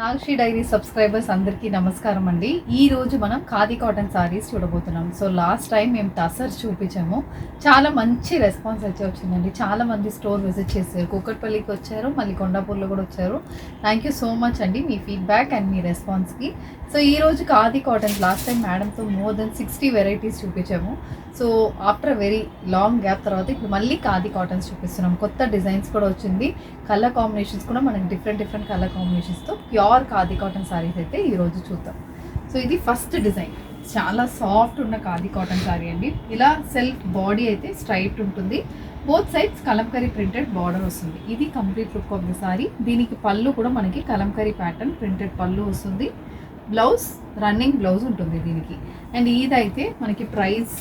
Nagasri dairy subscribers అందరికీ నమస్కారం అండి. ఈ రోజు మనం ఖాదీ కాటన్ సారీస్ చూడబోతున్నాం. సో లాస్ట్ టైం మేము టసర్ చూపించాము. చాలా మంచి రెస్పాన్స్ అయితే వచ్చిందండి. చాలా మంది స్టోర్ విజిట్ చేశారు. కుక్కట్పల్లికి వచ్చారు మళ్ళీ కొండాపూర్లో కూడా వచ్చారు. థ్యాంక్ యూ సో మచ్ అండి మీ ఫీడ్బ్యాక్ అండ్ మీ రెస్పాన్స్కి సో ఈ రోజు ఖాదీ కాటన్ లాస్ట్ టైం మేడంతో మోర్ దెన్ సిక్స్టీ వెరైటీస్ చూపించాము. So after very long gap తర్వాత ఇప్పుడు మళ్ళీ ఖాదీ కాటన్స్ చూపిస్తున్నాం. కొత్త డిజైన్స్ కూడా వచ్చింది. కలర్ కాంబినేషన్స్ కూడా మనకి డిఫరెంట్ డిఫరెంట్ కలర్ కాంబినేషన్స్తో ప్యూర్ ఖాదీ కాటన్ సారీస్ అయితే ఈరోజు చూద్దాం. సో ఇది ఫస్ట్ డిజైన్. చాలా సాఫ్ట్ ఉన్న ఖాదీ కాటన్ శారీ అండి. ఇలా సెల్ఫ్ బాడీ అయితే స్ట్రైట్ ఉంటుంది. Both sides kalamkari printed border వస్తుంది. ఇది complete look of the sari. దీనికి పళ్ళు కూడా మనకి కలంకరీ ప్యాటర్న్ ప్రింటెడ్ పళ్ళు వస్తుంది. బ్లౌజ్ రన్నింగ్ బ్లౌజ్ ఉంటుంది దీనికి. అండ్ ఇదైతే మనకి ప్రైస్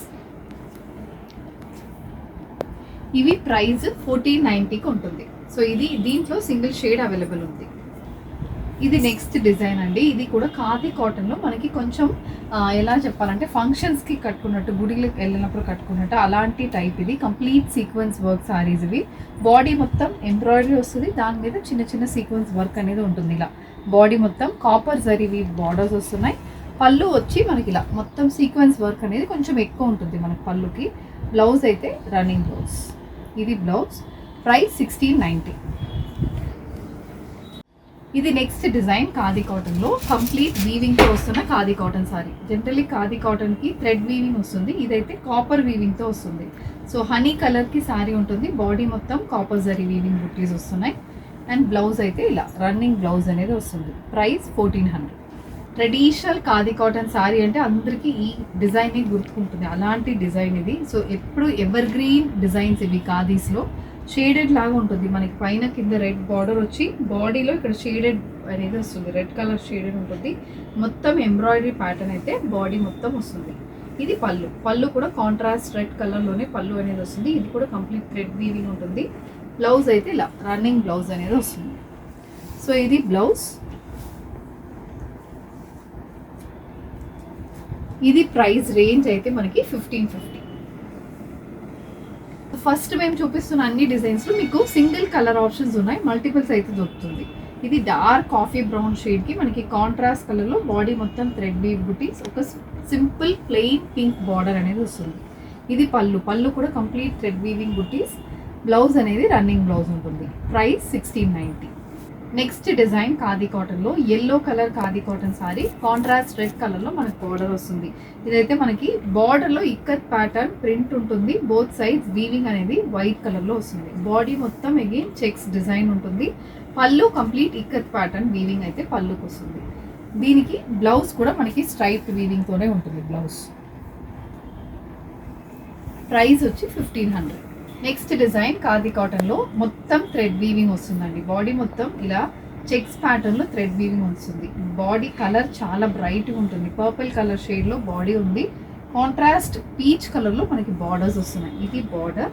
ఇవి ప్రైస్ ఫోర్టీన్ నైంటీకి ఉంటుంది. సో ఇది దీంట్లో సింగిల్ షేడ్ అవైలబుల్ ఉంది. ఇది నెక్స్ట్ డిజైన్ అండి. ఇది కూడా ఖాదీ కాటన్లో మనకి కొంచెం ఎలా చెప్పాలంటే ఫంక్షన్స్కి కట్టుకున్నట్టు గుడికి వెళ్ళినప్పుడు కట్టుకున్నట్టు అలాంటి టైప్ ఇది. కంప్లీట్ సీక్వెన్స్ వర్క్ సారీస్ ఇవి. బాడీ మొత్తం ఎంబ్రాయిడరీ వస్తుంది. దాని మీద చిన్న చిన్న సీక్వెన్స్ వర్క్ అనేది ఉంటుంది ఇలా. బాడీ మొత్తం కాపర్ జరివి బార్డర్స్ వస్తున్నాయి. పళ్ళు వచ్చి మనకి ఇలా మొత్తం సీక్వెన్స్ వర్క్ అనేది కొంచెం ఎక్కువ ఉంటుంది మనకి పళ్ళుకి. బ్లౌజ్ అయితే రన్నింగ్ బ్లౌజ్. ఇది బ్లౌజ్. ప్రైస్ సిక్స్టీన్ నైంటీ ఇది నెక్స్ట్ డిజైన్ ఖాదీ కాటన్లో. కంప్లీట్ వీవింగ్తో వస్తున్న ఖాదీ కాటన్ సారీ. జనరల్లీ ఖాదీ కాటన్కి థ్రెడ్ వీవింగ్ వస్తుంది. ఇదైతే కాపర్ వీవింగ్తో వస్తుంది. సో హనీ కలర్కి సారీ ఉంటుంది. బాడీ మొత్తం కాపర్ జరీ వీవింగ్ బుట్టీస్ వస్తున్నాయి. అండ్ బ్లౌజ్ అయితే ఇలా రన్నింగ్ బ్లౌజ్ అనేది వస్తుంది. Price fourteen hundred traditional khadi cotton sari అంటే అందరికీ ఈ డిజైన్ గుర్తుకుంటుంది అలాంటి డిజైన్ ఇది. సో ఎప్పుడు ఎవర్ గ్రీన్ డిజైన్స్ ఇవి ఖాదీస్లో. షేడెడ్ లాగా ఉంటుంది. మనకి పైన కింద రెడ్ బార్డర్ వచ్చి బాడీలో ఇక్కడ షేడెడ్ అనేది వస్తుంది. రెడ్ కలర్ షేడెడ్ ఉంటుంది. మొత్తం ఎంబ్రాయిడరీ ప్యాటర్న్ అయితే బాడీ మొత్తం వస్తుంది. ఇది పళ్ళు. పళ్ళు కూడా కాంట్రాస్ట్ రెడ్ కలర్లోనే పళ్ళు అనేది వస్తుంది. ఇది కూడా కంప్లీట్ థ్రెడ్ వీవింగ్ ఉంటుంది. బ్లౌజ్ అయితే ఇలా రన్నింగ్ బ్లౌజ్ అనేది వస్తుంది. సో ఇది బ్లౌజ్ ఇది ప్రైస్ రేంజ్ అయితే మనకి ఫిఫ్టీన్ ఫిఫ్టీ ఫస్ట్ మేము చూపిస్తున్న అన్ని డిజైన్స్లో మీకు సింగిల్ కలర్ ఆప్షన్స్ ఉన్నాయి. మల్టిపుల్స్ అయితే దొరుకుతుంది. ఇది డార్క్ కాఫీ బ్రౌన్ షేడ్కి మనకి కాంట్రాస్ట్ కలర్లో బాడీ మొత్తం థ్రెడ్ బీ బుటీస్ ఒక సింపుల్ ప్లెయిన్ పింక్ బార్డర్ అనేది వస్తుంది. ఇది పళ్ళు. పళ్ళు కూడా కంప్లీట్ థ్రెడ్ వీవింగ్ బుటీస్ బ్లౌజ్ అనేది రన్నింగ్ బ్లౌజ్ ఉంటుంది. Price sixteen ninety next design khadi కాటన్లో yellow colour khadi cotton sari contrast red కలర్లో మనకి బార్డర్ వస్తుంది. ఇదైతే మనకి బార్డర్లో ఇక్కత్ ప్యాటర్న్ ప్రింట్ ఉంటుంది. బోత్ సైడ్స్ వీవింగ్ అనేది వైట్ కలర్లో వస్తుంది. బాడీ మొత్తం అగైన్ చెక్స్ డిజైన్ ఉంటుంది. పళ్ళు కంప్లీట్ ఇక్కత్ ప్యాటర్న్ వీవింగ్ అయితే పళ్ళుకి వస్తుంది. దీనికి బ్లౌజ్ కూడా మనకి స్ట్రైట్ వీవింగ్తోనే ఉంటుంది బ్లౌజ్ ప్రైస్ వచ్చి fifteen hundred next design khadi కాటన్లో మొత్తం థ్రెడ్ వీవింగ్ వస్తుందండి. బాడీ మొత్తం ఇలా చెక్స్ ప్యాటర్న్లో థ్రెడ్ వీవింగ్ వస్తుంది. బాడీ కలర్ చాలా బ్రైట్గా ఉంటుంది. పర్పుల్ కలర్ షేడ్లో బాడీ ఉంది. కాంట్రాస్ట్ పీచ్ కలర్లో మనకి బార్డర్స్ వస్తున్నాయి. ఇది బార్డర్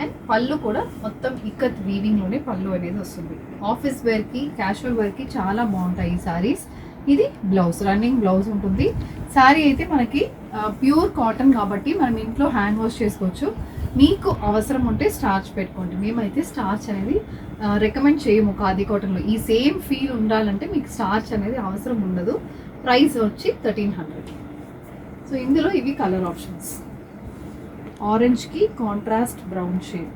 అండ్ పళ్ళు కూడా మొత్తం ఇక్కత్ వీవింగ్లోనే పళ్ళు అనేది వస్తుంది. ఆఫీస్ వేర్కి క్యాషువల్ వేర్కి చాలా బాగుంటాయి ఈ సారీస్ ఇది బ్లౌజ్ రన్నింగ్ బ్లౌజ్ ఉంటుంది. శారీ అయితే మనకి ప్యూర్ కాటన్ కాబట్టి మనం ఇంట్లో హ్యాండ్ వాష్ చేసుకోవచ్చు. మీకు అవసరం ఉంటే స్టార్చ్ పెట్టుకోండి. మేమైతే స్టార్చ్ అనేది రికమెండ్ చేయము ఖాదీ కాటన్లో ఈ సేమ్ ఫీల్ ఉండాలంటే మీకు స్టార్చ్ అనేది అవసరం ఉండదు. ప్రైస్ వచ్చి థర్టీన్ హండ్రెడ్ సో ఇందులో ఇవి కలర్ ఆప్షన్స్ ఆరెంజ్కి కాంట్రాస్ట్ బ్రౌన్ షేడ్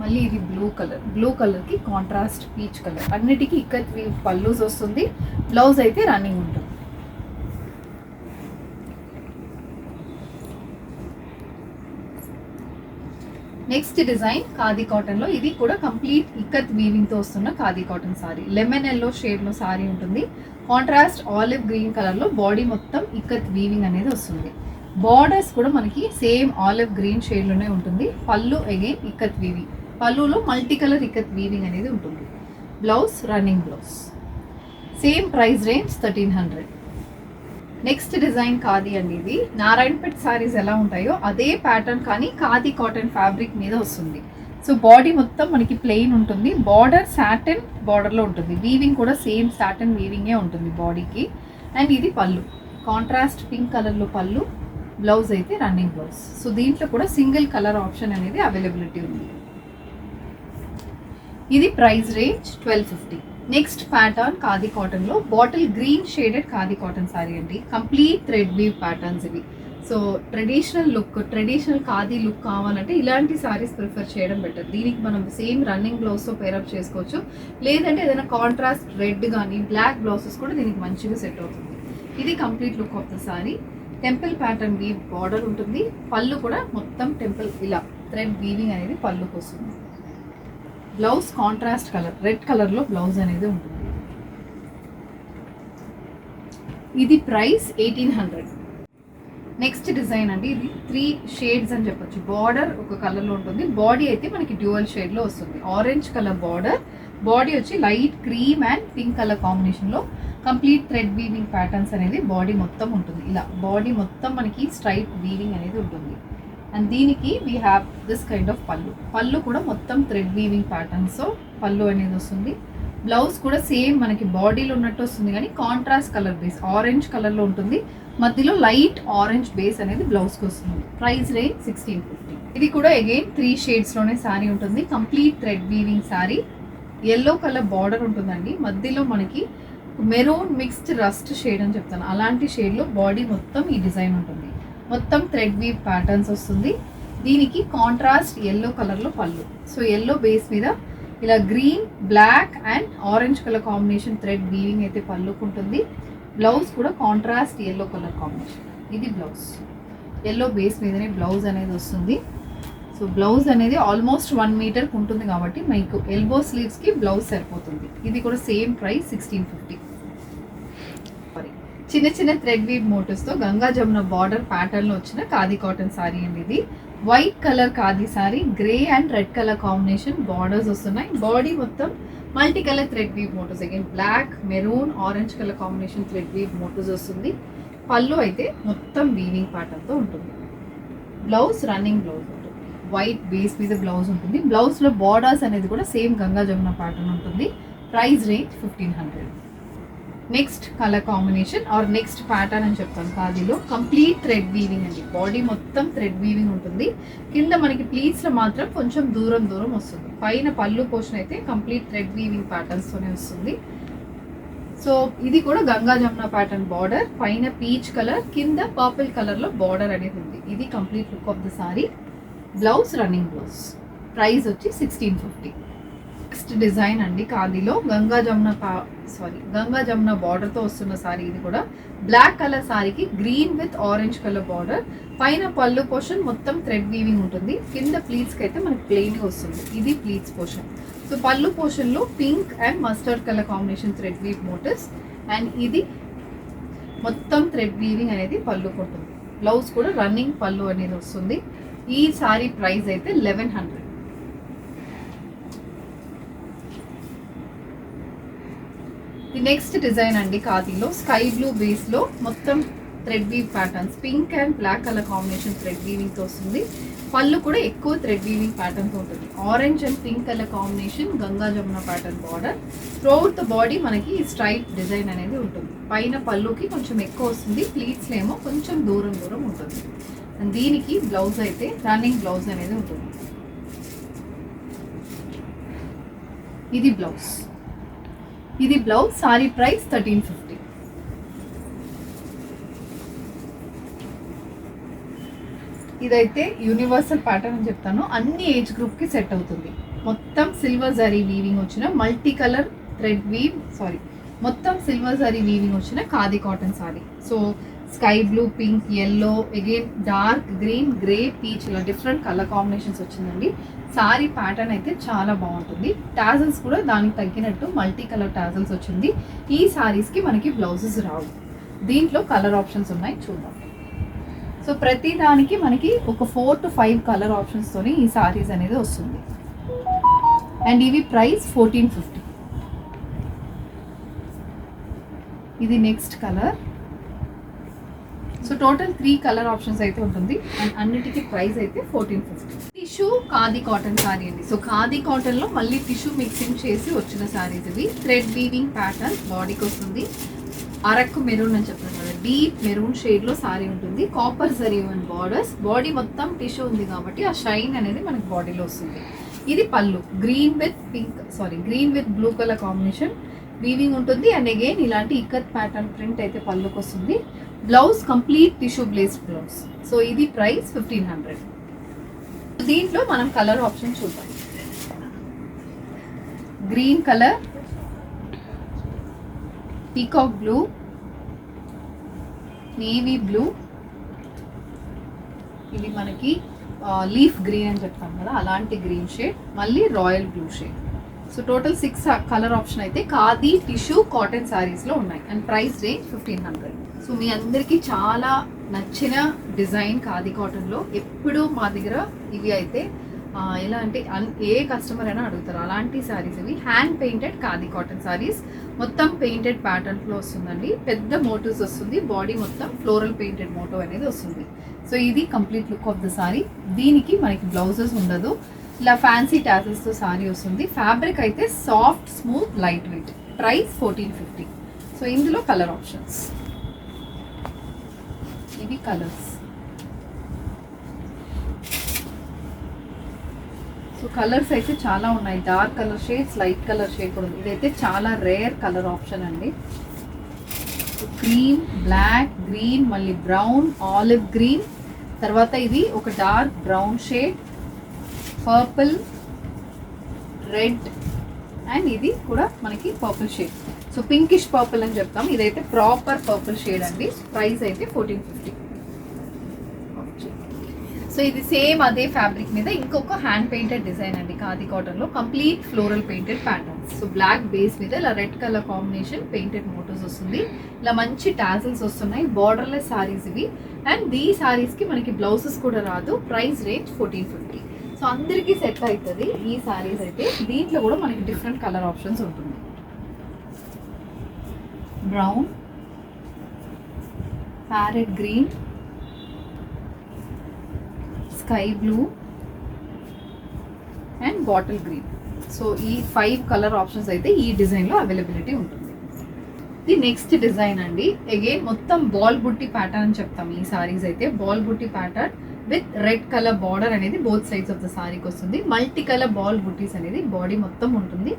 మళ్ళీ ఇది బ్లూ కలర్ బ్లూ కలర్కి కాంట్రాస్ట్ పీచ్ కలర్ అన్నిటికీ ఇక్కడ పల్లూస్ వస్తుంది. బ్లౌజ్ అయితే రన్నింగ్ ఉంటుంది. నెక్స్ట్ డిజైన్ ఖాదీ కాటన్లో ఇది కూడా కంప్లీట్ ఇక్కత్ వీవింగ్తో వస్తున్న khadi cotton sari lemon yellow షేడ్లో సారీ ఉంటుంది. కాంట్రాస్ట్ ఆలివ్ గ్రీన్ కలర్లో బాడీ మొత్తం ఇక్కత్ వీవింగ్ అనేది వస్తుంది. బార్డర్స్ కూడా మనకి సేమ్ ఆలివ్ గ్రీన్ షేడ్లోనే ఉంటుంది. పళ్ళు అగైన్ ఇక్కత్ వీవింగ్ పళ్ళులో మల్టీ కలర్ ఇక్కత్ వీవింగ్ అనేది ఉంటుంది. Blouse running blouse same price range thirteen hundred next design khadi అండి ఇది నారాయణపేట్ సారీస్ ఎలా ఉంటాయో అదే ప్యాటర్న్ కానీ ఖాదీ కాటన్ ఫ్యాబ్రిక్ మీద వస్తుంది. సో బాడీ మొత్తం మనకి ప్లెయిన్ ఉంటుంది. బార్డర్ సాటన్ బార్డర్లో ఉంటుంది. వీవింగ్ కూడా సేమ్ సాటన్ వీవింగే ఉంటుంది బాడీకి అండ్ ఇది పళ్ళు. కాంట్రాస్ట్ పింక్ కలర్లో పళ్ళు బ్లౌజ్ అయితే రన్నింగ్ బ్లౌజ్ సో దీంట్లో కూడా సింగిల్ కలర్ ఆప్షన్ అనేది అవైలబిలిటీ ఉంది. ఇది price range twelve fifty next pattern khadi కాటన్లో bottle green shaded khadi cotton sari అండి. కంప్లీట్ థ్రెడ్ వీవ్ ప్యాటర్న్స్ ఇవి. So traditional look traditional khadi look కావాలంటే ఇలాంటి సారీస్ ప్రిఫర్ చేయడం బెటర్. దీనికి మనం సేమ్ రన్నింగ్ బ్లౌజ్తో పేరప్ చేసుకోవచ్చు. లేదంటే ఏదైనా కాంట్రాస్ట్ రెడ్ కానీ బ్లాక్ బ్లౌజెస్ కూడా దీనికి మంచిగా సెట్ అవుతుంది. ఇది complete look of the sari. Temple pattern weave border ఉంటుంది. పళ్ళు కూడా మొత్తం టెంపుల్ ఇలా థ్రెడ్ వీవింగ్ అనేది పళ్ళుకి వస్తుంది బ్లౌజ్ కాంట్రాస్ట్ కలర్ రెడ్ కలర్లో బ్లౌజ్ అనేది ఉంటుంది. ఇది price eighteen hundred. Next design అండి ఇది త్రీ షేడ్స్ అని చెప్పొచ్చు. బార్డర్ ఒక కలర్లో ఉంటుంది. బాడీ అయితే మనకి డ్యూయల్ షేడ్లో వస్తుంది. Orange colour border. బాడీ వచ్చి light cream and pink colour కాంబినేషన్లో కంప్లీట్ థ్రెడ్ వీవింగ్ ప్యాటర్న్స్ అనేది బాడీ మొత్తం ఉంటుంది. ఇలా బాడీ మొత్తం మనకి స్ట్రైట్ వీవింగ్ అనేది ఉంటుంది. అండ్ దీనికి we have this kind of pallu. Pallu కూడా మొత్తం థ్రెడ్ వీవింగ్ ప్యాటర్న్స్ పళ్ళు అనేది వస్తుంది. బ్లౌజ్ కూడా సేమ్ మనకి బాడీలో ఉన్నట్టు వస్తుంది కానీ కాంట్రాస్ట్ కలర్ బేస్ ఆరెంజ్ కలర్లో ఉంటుంది. మధ్యలో లైట్ ఆరెంజ్ బేస్ అనేది బ్లౌజ్కి వస్తుంది. ప్రైస్ రేంజ్ సిక్స్టీన్ ఫిఫ్టీ ఇది కూడా అగైన్ త్రీ షేడ్స్లోనే శారీ ఉంటుంది. Complete thread weaving sari. Yellow colour border ఉంటుందండి. మధ్యలో మనకి మెరూన్ మిక్స్డ్ రస్ట్ షేడ్ అని చెప్తాను. అలాంటి షేడ్లో బాడీ మొత్తం ఈ డిజైన్ ఉంటుంది. మొత్తం థ్రెడ్ వీవ్ ప్యాటర్న్స్ వస్తుంది. దీనికి కాంట్రాస్ట్ ఎల్లో కలర్లో పళ్ళు. సో ఎల్లో బేస్ మీద ఇలా green black and orange colour combination thread weaving అయితే పళ్ళుకుంటుంది బ్లౌజ్ కూడా కాంట్రాస్ట్ ఎల్లో కలర్ కాంబినేషన్ ఇది బ్లౌజ్ ఎల్లో బేస్ మీదనే బ్లౌజ్ అనేది వస్తుంది. సో బ్లౌజ్ అనేది ఆల్మోస్ట్ వన్ మీటర్కి ఉంటుంది కాబట్టి మీకు ఎల్బో స్లీవ్స్కి బ్లౌజ్ సరిపోతుంది. ఇది కూడా సేమ్ ప్రైస్ సిక్స్టీన్ ఫిఫ్టీ చిన్న చిన్న థ్రెడ్ వీవ్ మోటివ్స్తో గంగా జమున బార్డర్ ప్యాటర్న్లో వచ్చిన ఖాదీ కాటన్ సారీ అండి ఇది. White colour khadi sari grey and red colour combination borders వస్తున్నాయి. బాడీ మొత్తం multi colour thread weave motifs again black maroon orange colour combination thread weave motifs వస్తుంది. పళ్ళు అయితే మొత్తం వీవింగ్ ప్యాటర్న్తో ఉంటుంది. బ్లౌజ్ రన్నింగ్ బ్లౌజ్ ఉంటుంది. వైట్ బేస్ మీద blouse ఉంటుంది. బ్లౌజ్లో బార్డర్స్ అనేది కూడా సేమ్ గంగా జమున ప్యాటర్న్ ఉంటుంది. Price range fifteen hundred next colour combination or next pattern అని చెప్తాను ఖాదీలో. కంప్లీట్ థ్రెడ్ వీవింగ్ అండి. బాడీ మొత్తం థ్రెడ్ వీవింగ్ ఉంటుంది. కింద మనకి ప్లీట్స్లో మాత్రం కొంచెం దూరం దూరం వస్తుంది. పైన పళ్ళు పోషన్ అయితే కంప్లీట్ థ్రెడ్ వీవింగ్ ప్యాటర్న్స్తోనే వస్తుంది. సో ఇది కూడా గంగా జమున ప్యాటర్న్ బార్డర్ పైన పీచ్ కలర్ కింద పర్పుల్ కలర్లో బార్డర్ అనేది ఉంది. ఇది complete look of the sari blouse running blouse price వచ్చి సిక్స్టీన్ ఫిఫ్టీ నెక్స్ట్ డిజైన్ అండి ఖాదీలో. గంగా జమున సారీ గంగా జమున బార్డర్తో వస్తున్న సారీ ఇది కూడా. బ్లాక్ కలర్ సారీకి green with orange colour border పైన పళ్ళు పోర్షన్ మొత్తం థ్రెడ్ వీవింగ్ ఉంటుంది. కింద ప్లీట్స్కి అయితే మనకి ప్లెయిన్గా వస్తుంది. ఇది pleats portion so pallu పోర్షన్లో pink and mustard colour combination thread weave motifs and ఇది మొత్తం థ్రెడ్ వీవింగ్ అనేది పళ్ళు కొడుతుంది. బ్లౌజ్ కూడా రన్నింగ్ పళ్ళు అనేది వస్తుంది. ఈ సారీ ప్రైస్ అయితే eleven hundred the next design అండి ఖాదీలో స్కై బ్లూ బేస్లో మొత్తం thread weave patterns pink and black colour combination thread వీవింగ్తో వస్తుంది. పళ్ళు కూడా ఎక్కువ థ్రెడ్ వీవింగ్ ప్యాటర్న్తో ఉంటుంది. Orange and pink colour combination Ganga Jamuna pattern border throughout the body మనకి స్ట్రైట్ డిజైన్ అనేది ఉంటుంది. పైన పళ్ళుకి కొంచెం ఎక్కువ వస్తుంది ప్లీట్స్లో ఏమో కొంచెం దూరం దూరం ఉంటుంది. అండ్ దీనికి బ్లౌజ్ అయితే రన్నింగ్ బ్లౌజ్ అనేది ఉంటుంది. ఇది బ్లౌజ్ ఇది blouse sari price thirteen fifty. ఇదైతే యూనివర్సల్ ప్యాటర్న్ అని చెప్తాను. అన్ని ఏజ్ గ్రూప్కి సెట్ అవుతుంది. మొత్తం సిల్వర్ జరీ వీవింగ్ వచ్చిన multi colour thread weave sari మొత్తం సిల్వర్ జరీ వీవింగ్ వచ్చిన khadi cotton sari so sky blue pink yellow again dark green grey peach ఇలా డిఫరెంట్ కలర్ కాంబినేషన్స్ వచ్చిందండి. సారీ ప్యాటర్న్ అయితే చాలా బాగుంటుంది. టాజల్స్ కూడా దానికి తగ్గినట్టు మల్టీ కలర్ టాజల్స్ వచ్చింది. ఈ సారీస్కి మనకి బ్లౌజెస్ రావు. దీంట్లో కలర్ ఆప్షన్స్ ఉన్నాయి చూద్దాం. సో ప్రతి దానికి మనకి ఒక ఫోర్ టు ఫైవ్ కలర్ ఆప్షన్స్తోని ఈ సారీస్ అనేది వస్తుంది. అండ్ ఇవి ప్రైస్ ఫోర్టీన్ ఫిఫ్టీ ఇది next colour so total three colour options అయితే ఉంటుంది. అండ్ అన్నిటికీ ప్రైస్ అయితే fourteen fifty tissue khadi cotton sari అండి. సో ఖాదీ కాటన్లో మళ్ళీ టిష్యూ మిక్సింగ్ చేసి వచ్చిన శారీస్ ఇవి. థ్రెడ్ వీవింగ్ ప్యాటర్న్ బాడీకి వస్తుంది. అరకు మెరూన్ అని చెప్తాను కదా డీప్ మెరూన్ షేడ్లో సారీ ఉంటుంది. Copper zari and borders body మొత్తం టిష్యూ ఉంది కాబట్టి ఆ షైన్ అనేది మనకి బాడీలో వస్తుంది. ఇది పళ్ళు. Green with pink sari green with blue colour combination weaving ఉంటుంది. అండ్ అగైన్ ఇలాంటి ఇక్కత్ ప్యాటర్న్ ప్రింట్ అయితే పళ్ళుకి వస్తుంది blouse complete tissue blazed blouse. So ఇది ప్రైస్ ఫిఫ్టీన్ హండ్రెడ్. దీంట్లో మనం కలర్ ఆప్షన్ చూద్దాం. Green colour peacock blue navy blue. ఇది మనకి లీఫ్ గ్రీన్ అని చెప్తాం కదా అలాంటి గ్రీన్ షేడ్ మళ్ళీ royal blue shade. So total six colour option అయితే ఖాదీ టిష్యూ కాటన్ శారీస్లో ఉన్నాయి. And price range fifteen hundred. So మీ అందరికీ చాలా నచ్చిన డిజైన్ ఖాదీ కాటన్లో ఎప్పుడూ మా దగ్గర ఇవి అయితే ఎలా అంటే ఏ కస్టమర్ అయినా అడుగుతారు. అలాంటి శారీస్ ఇవి. Hand painted khadi cotton saris. మొత్తం పెయింటెడ్ ప్యాటర్న్లో వస్తుందండి. పెద్ద మోటివ్స్ వస్తుంది. బాడీ మొత్తం ఫ్లోరల్ పెయింటెడ్ మోటో అనేది వస్తుంది. సో ఇది complete look of the sari దీనికి మనకి బ్లౌజెస్ ఉండదు. ఇలా ఫ్యాన్సీ తో సారీ వస్తుంది. ఫ్యాబ్రిక్ అయితే soft smooth light weight. Price fourteen fifty. So ఇందులో కలర్ ఆప్షన్స్. ఇవి కలర్స్. సో కలర్స్ అయితే చాలా ఉన్నాయి. Dark colour shades light colour shade కూడా ఉంది. ఇదైతే చాలా రేర్ కలర్ ఆప్షన్ అండి. క్రీమ్ బ్లాక్ గ్రీన్ మళ్ళీ బ్రౌన్ ఆలివ్ గ్రీన్. తర్వాత ఇది ఒక dark brown shade purple red and ఇది కూడా మనకి purple shade. So pinkish purple అని చెప్తాం. ఇదైతే ప్రాపర్ పర్పుల్ షేడ్ అండి. ప్రైస్ అయితే ఫోర్టీన్ ఫిఫ్టీ. సో ఇది సేమ్ అదే ఫ్యాబ్రిక్ మీద ఇంకొక హ్యాండ్ పెయింటెడ్ డిజైన్ అండి ఖాదీ కాటన్లో. Complete floral painted patterns so black base మీద ఇలా red colour combination painted motifs వస్తుంది. ఇలా మంచి టాజిల్స్ వస్తున్నాయి. బార్డర్లెస్ సారీస్ ఇవి. అండ్ దీ సారీస్కి మనకి బ్లౌజెస్ కూడా రాదు. Price range fourteen fifty so అందరికీ సెట్ అవుతుంది ఈ సారీస్ అయితే. దీంట్లో కూడా మనకి డిఫరెంట్ కలర్ ఆప్షన్స్ ఉంటుంది. Brown parrot green sky blue and bottle green. So ఈ ఫైవ్ కలర్ ఆప్షన్స్ అయితే ఈ డిజైన్లో అవైలబిలిటీ ఉంటుంది. ఇది నెక్స్ట్ డిజైన్ అండి. అగైన్ మొత్తం బాల్ బుట్టి ప్యాటర్న్ అని చెప్తాం. ఈ సారీస్ అయితే ball butti pattern with red colour border అనేది బోత్ సైడ్స్ ఆఫ్ ద సారీకి వస్తుంది. మల్టీ కలర్ బాల్ బుట్టీస్ అనేది బాడీ మొత్తం ఉంటుంది.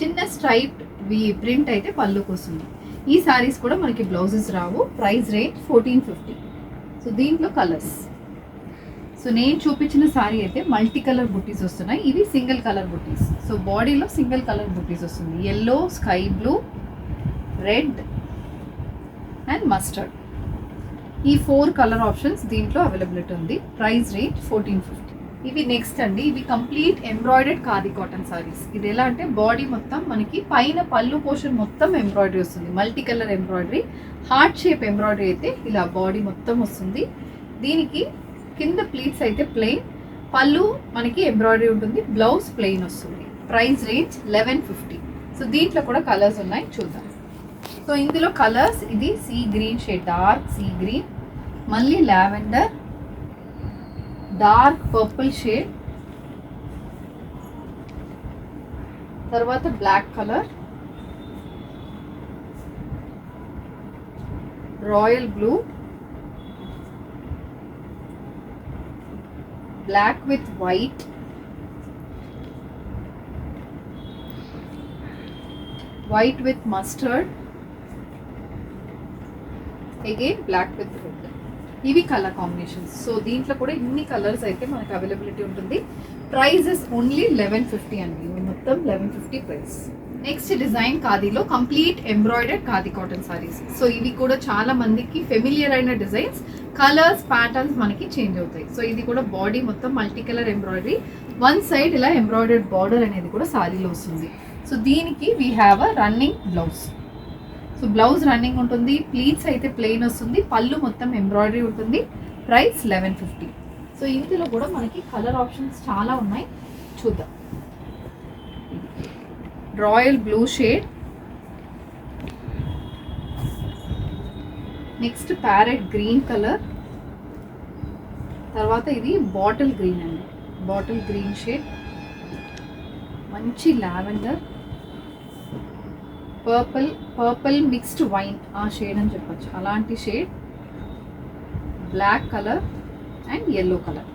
చిన్న స్ట్రైప్ వి ప్రింట్ అయితే పళ్ళుకి వస్తుంది. ఈ సారీస్ కూడా మనకి బ్లౌజెస్ రావు. Price range fourteen fifty so దీంట్లో కలర్స్ సో నేను చూపించిన శారీ అయితే మల్టీ కలర్ బుట్టీస్ వస్తున్నాయి. ఇవి సింగిల్ కలర్ బుట్టీస్ సో బాడీలో సింగిల్ కలర్ బుట్టీస్ వస్తుంది. Yellow sky blue red and mustard ఈ ఫోర్ కలర్ ఆప్షన్స్ దీంట్లో అవైలబిలిటీ ఉంది. ప్రైస్ రేంజ్ ఫోర్టీన్ ఫిఫ్టీ ఇవి నెక్స్ట్ అండి. ఇవి complete embroidered khadi cotton saris ఇది ఎలా అంటే బాడీ మొత్తం మనకి పైన పళ్ళు పోర్షన్ మొత్తం ఎంబ్రాయిడరీ వస్తుంది. Multi colour embroidery heart shape embroidery అయితే ఇలా బాడీ మొత్తం వస్తుంది. దీనికి కింద ప్లీట్స్ అయితే ప్లెయిన్ పళ్ళు మనకి ఎంబ్రాయిడరీ ఉంటుంది బ్లౌజ్ ప్లెయిన్ వస్తుంది. Price range eleven fifty so దీంట్లో కూడా కలర్స్ ఉన్నాయి చూద్దాం. సో ఇందులో కలర్స్ ఇది sea green shade dark sea green మళ్ళీ లావెండర్ డార్క్ పర్పుల్ షేడ్ తర్వాత black colour royal blue black with white. White with mustard. Again black with red. ఇవి colour combinations. So దీంట్లో కూడా ఇన్ని కలర్స్ అయితే మనకు అవైలబిలిటీ ఉంటుంది. ప్రైజెస్ ఓన్లీ లెవెన్ ఫిఫ్టీ అండి. మొత్తం eleven fifty price. Next design ఖాదీలో complete embroidered khadi cotton saris. So ఇవి కూడా చాలా మందికి ఫెమిలియర్ అయిన డిజైన్స్. కలర్స్ ప్యాటర్న్స్ మనకి చేంజ్ అవుతాయి. సో ఇది కూడా బాడీ మొత్తం multi colour embroidery one side ఇలా ఎంబ్రాయిడెడ్ బార్డర్ అనేది కూడా సారీలో వస్తుంది. సో దీనికి we have a running blouse so blouse running ఉంటుంది. ప్లీట్స్ అయితే ప్లెయిన్ వస్తుంది. పళ్ళు మొత్తం ఎంబ్రాయిడరీ ఉంటుంది. ప్రైస్ లెవెన్ ఫిఫ్టీ సో ఇందులో కూడా మనకి కలర్ ఆప్షన్స్ చాలా ఉన్నాయి. చూద్దాం. Royal blue shade next parrot green colour. తర్వాత ఇది బాటిల్ గ్రీన్ అండి. Bottle green shade. మంచి lavender. Purple purple mixed wine ఆ షేడ్ అని చెప్పచ్చు. అలాంటి shade. Black colour and yellow colour.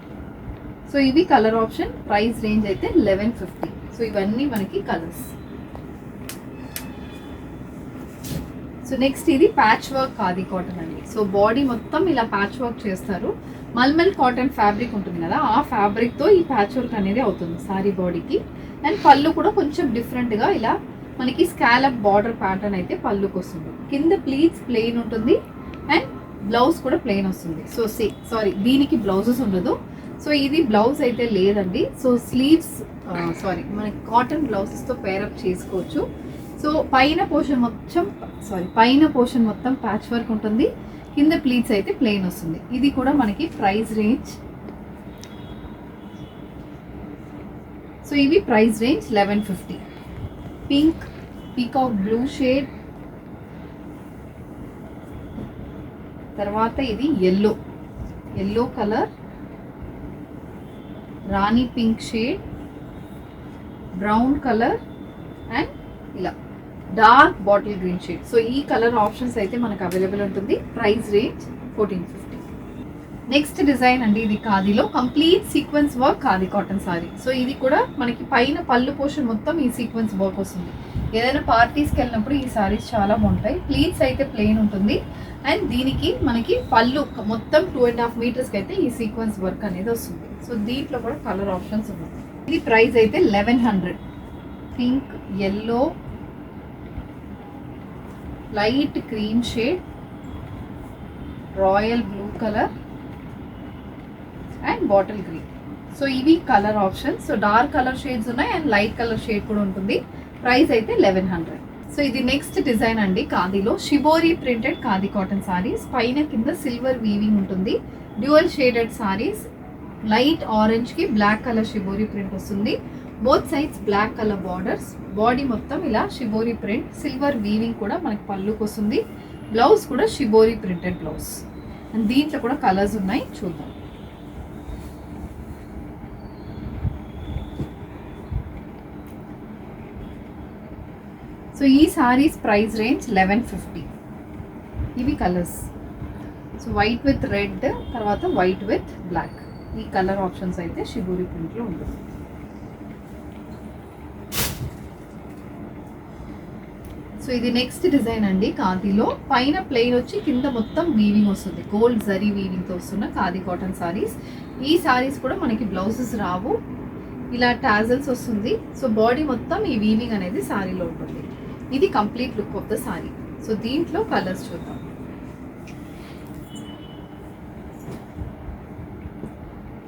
So ఇది కలర్ ఆప్షన్. ప్రైస్ రేంజ్ అయితే లెవెన్ ఫిఫ్టీ సో ఇవన్నీ మనకి కలర్స్. సో నెక్స్ట్ ఇది ప్యాచ్ వర్క్ ఖాదీ కాటన్ అండి. సో బాడీ మొత్తం ఇలా ప్యాచ్ వర్క్ చేస్తారు. మల్మల్ కాటన్ ఫ్యాబ్రిక్ ఉంటుంది కదా ఆ ఫ్యాబ్రిక్తో ఈ ప్యాచ్ వర్క్ అనేది అవుతుంది సారీ బాడీకి అండ్ పళ్ళు కూడా కొంచెం డిఫరెంట్గా ఇలా మనకి స్కాలప్ బార్డర్ ప్యాటర్న్ అయితే పళ్ళుకి వస్తుంది. కింద ప్లీట్స్ ప్లెయిన్ ఉంటుంది అండ్ బ్లౌజ్ కూడా ప్లెయిన్ వస్తుంది. సో సే సారీ దీనికి బ్లౌజెస్ ఉండదు. సో ఇది బ్లౌజ్ అయితే లేదండి. సో స్లీవ్స్ సారీ మనకి కాటన్ బ్లౌజెస్తో పేరప్ చేసుకోవచ్చు. సో పైన పోర్షన్ మొత్తం సారీ పైన పోర్షన్ మొత్తం ప్యాచ్ వర్క్ ఉంటుంది. కింద ప్లీట్స్ అయితే ప్లెయిన్ వస్తుంది. ఇది కూడా మనకి ప్రైస్ రేంజ్ సో ఇవి price range eleven fifty pink peacock blue shade తర్వాత ఇది yellow yellow colour Rani pink shade brown colour and ఇలా. Dark bottle green shade. So ఈ కలర్ ఆప్షన్స్ అయితే మనకు అవైలబుల్ ఉంటుంది. Price range fourteen fifty. Next design అండి ఇది ఖాదీలో. Complete sequence work khadi cotton sari. So ఇది కూడా మనకి పైన పళ్ళు పోషన్ మొత్తం ఈ సీక్వెన్స్ వర్క్ వస్తుంది. ఏదైనా పార్టీస్కి వెళ్ళినప్పుడు ఈ సారీస్ చాలా బాగుంటాయి. ప్లీట్స్ అయితే ప్లెయిన్ ఉంటుంది. అండ్ దీనికి మనకి పళ్ళు మొత్తం టూ అండ్ హాఫ్ మీటర్స్కి అయితే ఈ సీక్వెన్స్ వర్క్ అనేది వస్తుంది. సో దీంట్లో కూడా కలర్ ఆప్షన్స్ ఉన్నాయి. ఇది ప్రైస్ అయితే eleven hundred. Pink yellow light cream shade royal blue colour and bottle green. So ఇవి colour options. So dark colour shades ఉన్నాయి అండ్ లైట్ కలర్ షేడ్ కూడా ఉంటుంది. ప్రైస్ అయితే లెవెన్ హండ్రెడ్. సో ఇది next design అండి ఖాదీలో. Shibori printed khadi cotton saris పైన కింద silver weaving ఉంటుంది. డ్యూయల్ షేడెడ్ సారీస్ లైట్ ఆరెంజ్కి బ్లాక్ కలర్ షిబోరి ప్రింట్ వస్తుంది. Both sides black colour borders body మొత్తం ఇలా షిబోరి ప్రింట్ సిల్వర్ వీవింగ్ కూడా మనకి పళ్ళుకి వస్తుంది బ్లౌజ్ కూడా షిబోరి ప్రింటెడ్ బ్లౌజ్ అండ్ దీంట్లో కూడా కలర్స్ ఉన్నాయి. చూద్దాం. సో ఈ saris price range eleven fifty ఇవి colours so white with red తర్వాత వైట్ విత్ బ్లాక్ ఈ కలర్ ఆప్షన్స్ అయితే షిబూరి ప్రింట్లో ఉంటుంది. సో ఇది నెక్స్ట్ డిజైన్ అండి ఖాదీలో. పైన ప్లెయిన్ వచ్చి కింద మొత్తం వీవింగ్ వస్తుంది. గోల్డ్ జరీ వీవింగ్తో వస్తున్న ఖాదీ కాటన్ సారీస్ ఈ సారీస్ కూడా మనకి బ్లౌజెస్ రావు. ఇలా టాజల్స్ వస్తుంది. సో బాడీ మొత్తం ఈ వీవింగ్ అనేది సారీలో ఉంటుంది. ఇది complete look of the sari so దీంట్లో కలర్స్ చూద్దాం.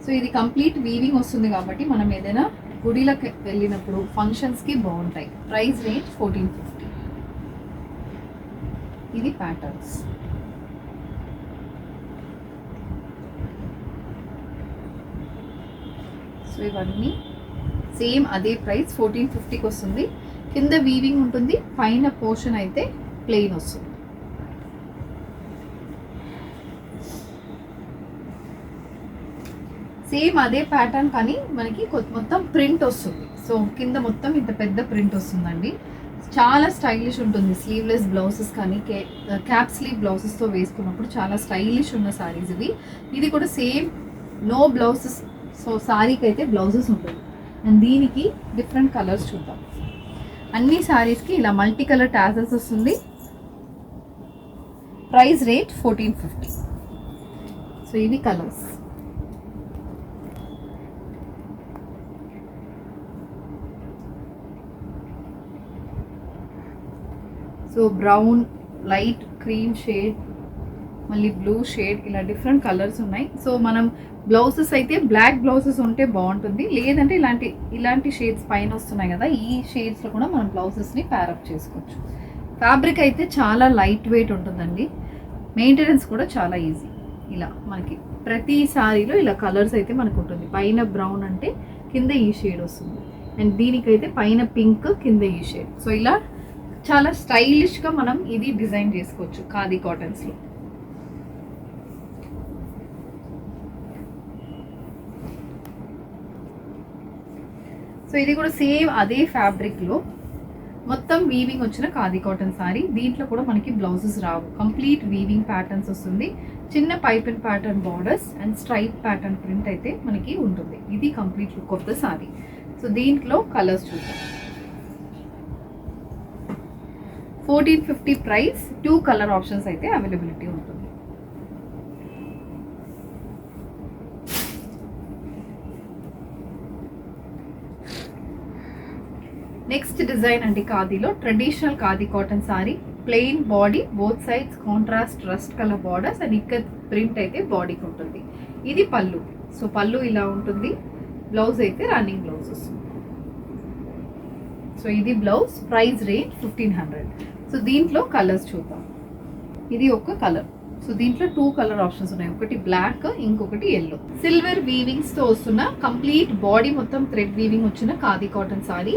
సో ఇది కంప్లీట్ వీవింగ్ వస్తుంది కాబట్టి మనం ఏదైనా గుడిలకు వెళ్ళినప్పుడు ఫంక్షన్స్కి బాగుంటాయి. ప్రైస్ రేంజ్ ఫోర్టీన్ ఫిఫ్టీ ఇది ప్యాటర్న్స్ సో ఇవన్నీ సేమ్ అదే ప్రైస్ ఫోర్టీన్ ఫిఫ్టీకి వస్తుంది. కింద వీవింగ్ ఉంటుంది పైన పోర్షన్ అయితే ప్లెయిన్ వస్తుంది. సేమ్ అదే ప్యాటర్న్ కానీ మనకి మొత్తం ప్రింట్ వస్తుంది. సో కింద మొత్తం ఇంత పెద్ద ప్రింట్ వస్తుందండి. చాలా స్టైలిష్ ఉంటుంది. స్లీవ్లెస్ బ్లౌజెస్ కానీ కే క్యాప్ స్లీవ్ బ్లౌజెస్తో వేసుకున్నప్పుడు చాలా స్టైలిష్ ఉన్న సారీస్ ఇవి. ఇది కూడా సేమ్ నో బ్లౌజెస్ సో సారీకి అయితే బ్లౌజెస్ ఉంటుంది. అండ్ దీనికి డిఫరెంట్ కలర్స్ చూద్దాం. అన్ని సారీస్కి ఇలా మల్టీ కలర్ టాజల్స్ వస్తుంది. Price rate fourteen fifty so ఇవి colours so brown light cream shade మళ్ళీ బ్లూ షేడ్ ఇలా డిఫరెంట్ కలర్స్ ఉన్నాయి. సో మనం బ్లౌజెస్ అయితే బ్లాక్ బ్లౌజెస్ ఉంటే బాగుంటుంది. లేదంటే ఇలాంటి ఇలాంటి షేడ్స్ పైన వస్తున్నాయి కదా ఈ షేడ్స్లో కూడా మనం బ్లౌజెస్ని ప్యారప్ చేసుకోవచ్చు. ఫ్యాబ్రిక్ అయితే చాలా లైట్ వెయిట్ ఉంటుందండి. మెయింటెనెన్స్ కూడా చాలా ఈజీ ఇలా మనకి ప్రతి సారీలో ఇలా కలర్స్ అయితే మనకు ఉంటుంది. పైన బ్రౌన్ అంటే కింద ఈ షేడ్ వస్తుంది. అండ్ దీనికైతే పైన పింక్ కింద ఈ షేడ్ సో ఇలా చాలా స్టైలిష్గా మనం ఇది డిజైన్ చేసుకోవచ్చు ఖాదీ కాటన్స్లో సో ఇది కూడా సేమ్ అదే ఫ్యాబ్రిక్లో మొత్తం వీవింగ్ వచ్చిన ఖాదీ కాటన్ సారీ దీంట్లో కూడా మనకి బ్లౌజెస్ రావు. కంప్లీట్ వీవింగ్ ప్యాటర్న్స్ వస్తుంది. చిన్న piping pattern borders and stripe pattern print అయితే మనకి ఉంటుంది. ఇది complete look of the sari so దీంట్లో కలర్స్ చూద్దాం. Fourteen fifty price two colour options అయితే అవైలబిలిటీ ఉంటుంది. నెక్స్ట్ డిజైన్ అండి ఖాదీలో. Traditional khadi cotton sari plain body both sides contrast rust colour borders and ఇక్కడ ప్రింట్ అయితే బాడీకి ఉంటుంది. ఇది పళ్ళు. సో పళ్ళు ఇలా ఉంటుంది. బ్లౌజ్ అయితే రన్నింగ్ బ్లౌజ్ వస్తుంది సో ఇది blouse price range fifteen hundred. So దీంట్లో కలర్స్ చూద్దాం. ఇది ఒక కలర్. సో దీంట్లో టూ కలర్ ఆప్షన్స్ ఉన్నాయి. ఒకటి బ్లాక్ ఇంకొకటి ఎల్లో సిల్వర్ వీవింగ్స్తో వస్తున్న కంప్లీట్ బాడీ మొత్తం థ్రెడ్ వీవింగ్ వచ్చిన ఖాదీ కాటన్ సారీ.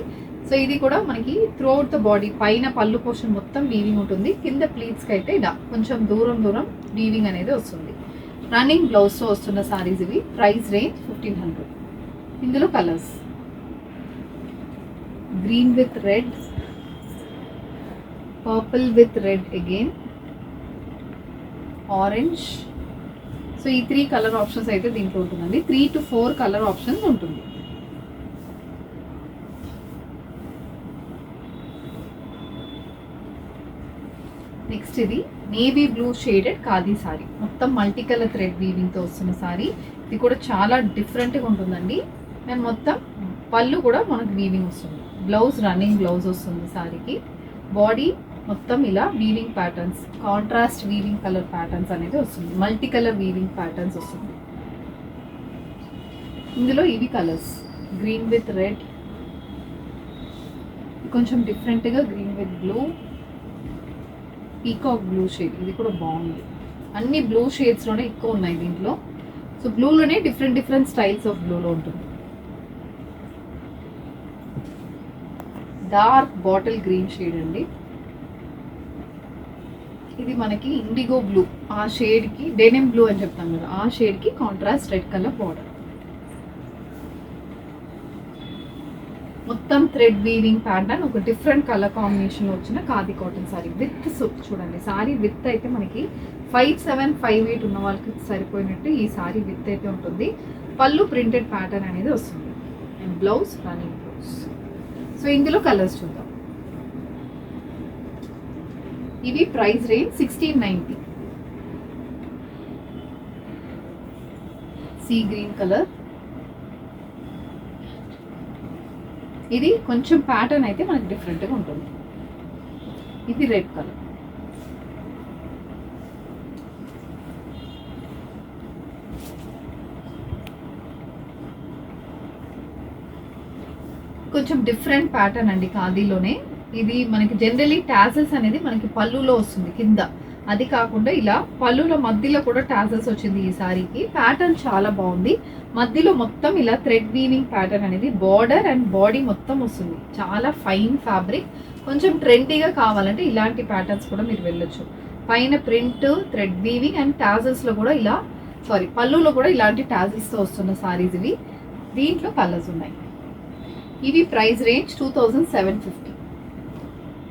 సో ఇది కూడా మనకి త్రూఅవుట్ ద బాడీ పైన పళ్ళు పోర్షన్ మొత్తం వీవింగ్ ఉంటుంది. కింద ప్లీట్స్కి అయితే ఇలా కొంచెం దూరం దూరం వీవింగ్ అనేది వస్తుంది. రన్నింగ్ బ్లౌజ్తో వస్తున్న సారీస్ ఇవి. ప్రైస్ రేంజ్ ఫిఫ్టీన్ హండ్రెడ్ ఇందులో colours green with red purple with red again orange so ఈ త్రీ కలర్ ఆప్షన్స్ అయితే దీంట్లో ఉంటుందండి. Three to four colour options ఉంటుంది. నెక్స్ట్ ఇది navy blue shaded khadi sari మొత్తం మల్టీ కలర్ థ్రెడ్ వీవింగ్తో వస్తున్న సారీ ఇది కూడా చాలా డిఫరెంట్గా ఉంటుందండి. అండ్ మొత్తం పళ్ళు కూడా మనకు వీవింగ్ వస్తుంది. బ్లౌజ్ రన్నింగ్ బ్లౌజ్ వస్తుంది సారీకి. బాడీ మొత్తం ఇలా weaving patterns contrast weaving colour patterns అనేది వస్తుంది. మల్టీ కలర్ వీవింగ్ ప్యాటర్న్స్ వస్తుంది. ఇందులో ఇవి కలర్స్ గ్రీన్ విత్ రెడ్ కొంచెం డిఫరెంట్గా green with blue peacock blue shade ఇది కూడా బాగుంది. అన్ని బ్లూ షేడ్స్లోనే ఎక్కువ ఉన్నాయి దీంట్లో. సో బ్లూలోనే డిఫరెంట్ డిఫరెంట్ స్టైల్స్ ఆఫ్ బ్లూలో ఉంటుంది. డార్క్ బాటిల్ గ్రీన్ షేడ్ అండి. ఇది మనకి ఇండిగో బ్లూ. ఆ షేడ్కి డెనిమ్ బ్లూ అని చెప్తాం కదా ఆ షేడ్కి కాంట్రాస్ట్ రెడ్ కలర్ బార్డర్. మొత్తం థ్రెడ్ వీవింగ్ ప్యాటర్న్ ఒక డిఫరెంట్ కలర్ కాంబినేషన్ వచ్చిన ఖాదీ కాటన్ సారీ. విత్ చూడండి సారీ విత్ అయితే మనకి ఫైవ్ సెవెన్ ఫైవ్ ఎయిట్ ఉన్న వాళ్ళకి సరిపోయినట్టు ఈ సారీ విత్ అయితే ఉంటుంది. పళ్ళు ప్రింటెడ్ ప్యాటర్న్ అనేది వస్తుంది. And blouse running blouse. So ఇందులో కలర్స్ చూద్దాం. ఇవి price range sixteen ninety sea green colour. ఇది కొంచెం ప్యాటర్న్ అయితే మనకి డిఫరెంట్గా ఉంటుంది. ఇది రెడ్ కలర్. కొంచెం డిఫరెంట్ ప్యాటర్న్ అండి ఖాదీలోనే. ఇది మనకి జనరలీ టాజల్స్ అనేది మనకి పళ్ళులో వస్తుంది కింద. అది కాకుండా ఇలా పళ్ళులో మధ్యలో కూడా టాజల్స్ వచ్చింది ఈ సారీకి. ప్యాటర్న్ చాలా బాగుంది. మధ్యలో మొత్తం ఇలా థ్రెడ్ వీవింగ్ ప్యాటర్న్ అనేది బార్డర్ అండ్ బాడీ మొత్తం వస్తుంది. చాలా ఫైన్ ఫ్యాబ్రిక్ కొంచెం ట్రెండీగా కావాలంటే ఇలాంటి ప్యాటర్న్స్ కూడా మీరు వెళ్ళొచ్చు. పైన ప్రింట్ థ్రెడ్ వీవింగ్ అండ్ టాజల్స్లో కూడా ఇలా సారీ పళ్ళులో కూడా ఇలాంటి టాజల్స్తో వస్తున్న సారీస్ ఇవి. దీంట్లో కలర్స్ ఉన్నాయి. ఇవి price range two thousand seven fifty.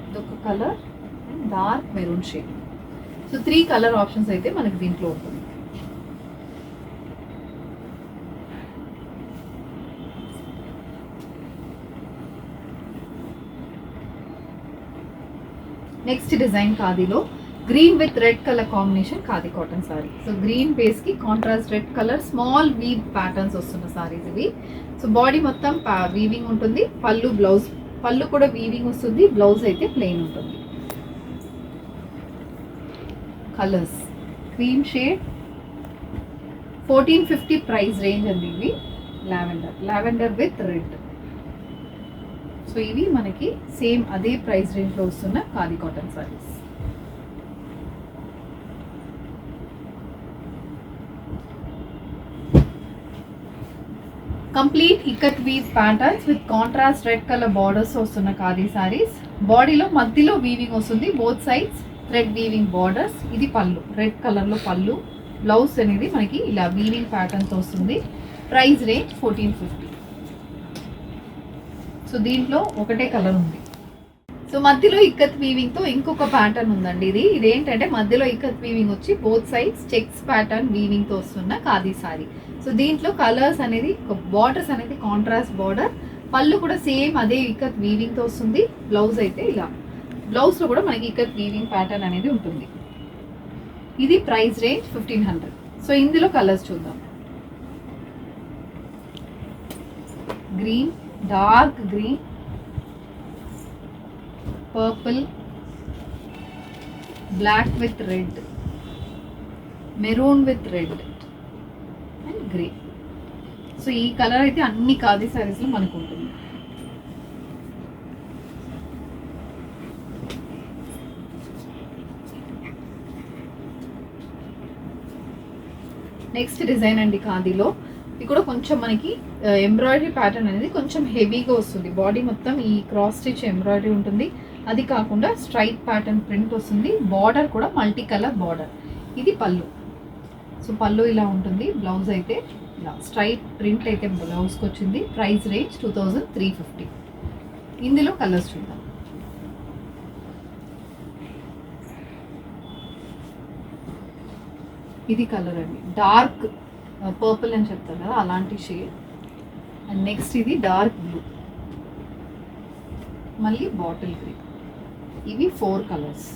ఇదొక colour and dark maroon shade. So three colour options అయితే మనకి దీంట్లో ఉంటుంది. Next design ఖాదీలో green with red colour combination khadi cotton sari so green బేస్కి contrast red colour small weave patterns వస్తున్న సారీస్ ఇవి. So body మొత్తం weaving ఉంటుంది. పళ్ళు బ్లౌజ్ పళ్ళు కూడా వీవింగ్ వస్తుంది. బ్లౌజ్ అయితే ప్లెయిన్ ఉంటుంది. Colours cream shade fourteen fifty price range అండి ఇవి. Lavender lavender with red so ఇవి మనకి సేమ్ అదే ప్రైస్ రేంజ్లో వస్తున్న khadi cotton saris complete ikat weave patterns with contrast red colour borders వస్తున్న ఖాదీ సారీస్ బాడీలో మధ్యలో వీవింగ్ వస్తుంది. Both sides thread weaving borders ఇది పళ్ళు. రెడ్ కలర్లో పళ్ళు. బ్లౌజ్ అనేది మనకి ఇలా వీవింగ్ ప్యాటర్న్తో వస్తుంది. Price range fourteen fifty so దీంట్లో ఒకటే కలర్ ఉంది. సో మధ్యలో ఇక్కత్ వీవింగ్తో ఇంకొక ప్యాటర్న్ ఉందండి ఇది. ఇదేంటంటే మధ్యలో ఇక్కత్ వీవింగ్ వచ్చి బోత్ సైడ్స్ చెక్స్ ప్యాటర్న్ వీవింగ్తో వస్తున్న ఖాదీ సారీ సో దీంట్లో కలర్స్ అనేది బార్డర్స్ అనేది కాంట్రాస్ట్ బార్డర్ పళ్ళు కూడా సేమ్ అదే ఇక్కత్ వీవింగ్తో వస్తుంది. బ్లౌజ్ అయితే ఇలా. బ్లౌజ్లో కూడా మనకి ఇక్కడ వీవింగ్ ప్యాటర్న్ అనేది ఉంటుంది. ఇది price range fifteen hundred so ఇందులో కలర్స్ చూద్దాం. Green dark green purple black with red maroon with red and grey. So ఈ కలర్ అయితే అన్ని ఖాదీ శారీస్లో మనకు ఉంటుంది. నెక్స్ట్ డిజైన్ అండి ఖాదీలో. ఇది కూడా కొంచెం మనకి ఎంబ్రాయిడరీ ప్యాటర్న్ అనేది కొంచెం హెవీగా వస్తుంది. బాడీ మొత్తం ఈ క్రాస్ స్టిచ్ ఎంబ్రాయిడరీ ఉంటుంది. అది కాకుండా స్ట్రైట్ ప్యాటర్న్ ప్రింట్ వస్తుంది. బార్డర్ కూడా మల్టీ కలర్ బార్డర్ ఇది పళ్ళు. సో పళ్ళు ఇలా ఉంటుంది బ్లౌజ్ అయితే ఇలా స్ట్రైట్ ప్రింట్ అయితే బ్లౌజ్కి వచ్చింది. Price range two thousand three fifty. ఇందులో కలర్స్ చూద్దాం. ఇది కలర్ అండి. డార్క్ పర్పుల్ అని చెప్తారు కదా అలాంటి షేడ్. అండ్ నెక్స్ట్ ఇది డార్క్ బ్లూ. మళ్ళీ బాటిల్ గ్రీన్ ఇవి ఫోర్ కలర్స్.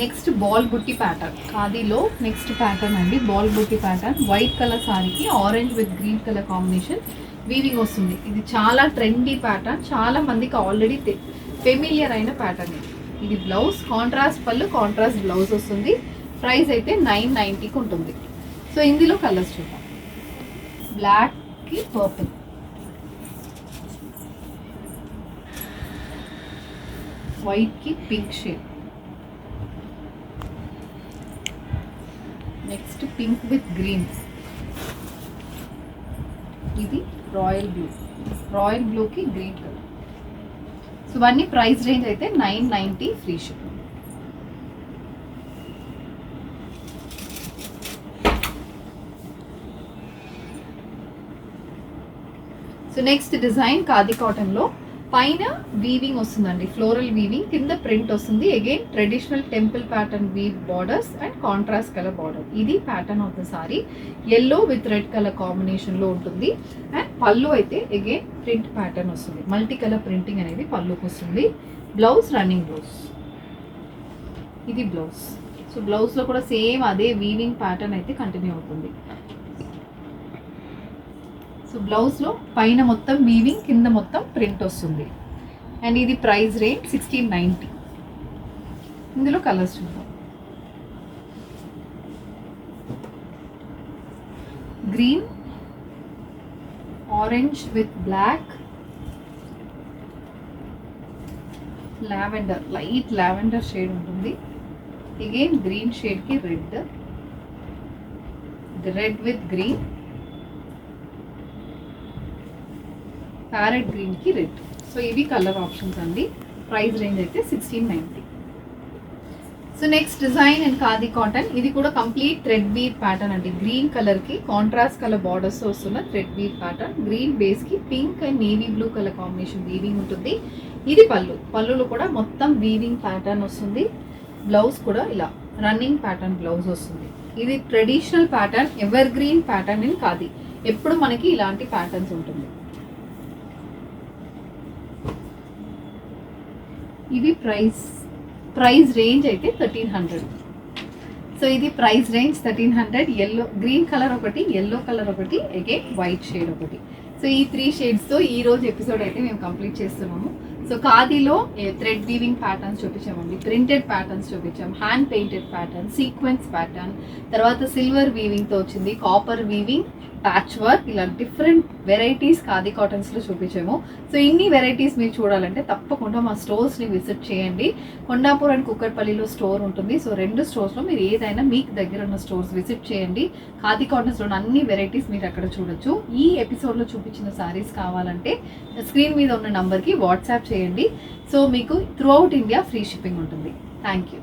నెక్స్ట్ బాల్ బుట్టి ప్యాటర్న్ ఖాదీలో నెక్స్ట్ ప్యాటర్న్ అండి. బాల్ బుట్టి ప్యాటర్న్ వైట్ కలర్ సారీకి orange with green colour combination weaving వస్తుంది. ఇది చాలా ట్రెండీ ప్యాటర్న్ చాలా మందికి ఆల్రెడీ ఫెమిలియర్ అయిన ప్యాటర్న్ ఇది. ఇది బ్లౌజ్ కాంట్రాస్ట్ పళ్ళు కాంట్రాస్ట్ బ్లౌజ్ వస్తుంది. ప్రైస్ అయితే నైన్ నైంటీకి ఉంటుంది. సో ఇందులో కలర్స్ చూద్దాం. బ్లాక్కి purple వైట్కి pink shade next pink with green. ఇది రాయల్ బ్లూ. రాయల్ బ్లూకి గ్రీన్ కలర్. సో ఇవన్నీ ప్రైస్ రేంజ్ అయితే nine ninety free ship so next design khadi కాటన్లో పైన వీవింగ్ వస్తుందండి ఫ్లోరల్ వీవింగ్ కింద ప్రింట్ వస్తుంది. Again traditional temple pattern weave borders and contrast colour border ఇది pattern of the sari yellow with red colour కాంబినేషన్లో ఉంటుంది. And పళ్ళు అయితే అగైన్ ప్రింట్ ప్యాటర్న్ వస్తుంది. మల్టీ కలర్ ప్రింటింగ్ అనేది పళ్ళుకి వస్తుంది. బ్లౌజ్ రన్నింగ్ బ్లౌజ్ ఇది బ్లౌజ్ సో బ్లౌజ్లో కూడా సేమ్ అదే వీవింగ్ ప్యాటర్న్ అయితే కంటిన్యూ అవుతుంది. సో బ్లౌజ్లో పైన మొత్తం వీవింగ్ కింద మొత్తం ప్రింట్ వస్తుంది. అండ్ ఇది ప్రైస్ రేట్ సిక్స్టీన్ నైంటీ ఇందులో కలర్స్ చూద్దాం. Green orange with black lavender light lavender shade ఉంటుంది. Again green షేడ్కి red red with green parrot గ్రీన్కి రెడ్. సో ఇవి కలర్ ఆప్షన్స్ అండి. ప్రైస్ రేంజ్ అయితే sixteen ninety so next design and khadi cotton. ఇది కూడా complete thread బీర్ pattern అండి. Green కలర్కి కాంట్రాస్ట్ కలర్ బార్డర్స్ వస్తున్న thread weave pattern green బేస్కి pink and navy blue colour combination weaving ఉంటుంది. ఇది పళ్ళు. పళ్ళులో కూడా మొత్తం వీవింగ్ ప్యాటర్న్ వస్తుంది. బ్లౌజ్ కూడా ఇలా రన్నింగ్ ప్యాటర్న్ బ్లౌజ్ వస్తుంది. ఇది traditional pattern evergreen pattern అని కాదు ఎప్పుడు మనకి ఇలాంటి ప్యాటర్న్స్ ఉంటుంది. ఇవి ప్రైస్ ప్రైస్ రేంజ్ అయితే థర్టీన్ హండ్రెడ్. సో ఇది price range thirteen hundred. Yellow green colour ఒకటి ఎల్లో కలర్ ఒకటి అగైన్ వైట్ షేడ్ ఒకటి. సో ఈ త్రీ షేడ్స్తో ఈ రోజు ఎపిసోడ్ అయితే మేము కంప్లీట్ చేస్తున్నాము. సో ఖాదీలో థ్రెడ్ వీవింగ్ ప్యాటర్న్స్ చూపించామండి ప్రింటెడ్ ప్యాటర్న్స్ చూపించాం hand painted pattern sequence pattern తర్వాత సిల్వర్ వీవింగ్తో వచ్చింది కాపర్ వీవింగ్ ప్యాచ్ వర్క్ ఇలా డిఫరెంట్ వెరైటీస్ ఖాదీ కాటన్స్లో చూపించాము. సో ఇన్ని వెరైటీస్ మీరు చూడాలంటే తప్పకుండా మా స్టోర్స్ని విజిట్ చేయండి. కొండాపూర్ అండ్ కుక్కర్పల్లిలో స్టోర్ ఉంటుంది. సో రెండు స్టోర్స్లో మీరు ఏదైనా మీకు దగ్గర ఉన్న స్టోర్స్ విజిట్ చేయండి. ఖాదీ కాటన్స్లో అన్ని వెరైటీస్ మీరు అక్కడ చూడొచ్చు. ఈ ఎపిసోడ్లో చూపించిన సారీస్ కావాలంటే స్క్రీన్ మీద ఉన్న నంబర్కి వాట్సాప్ చేయండి. సో మీకు throughout India free shipping ఉంటుంది. Thank you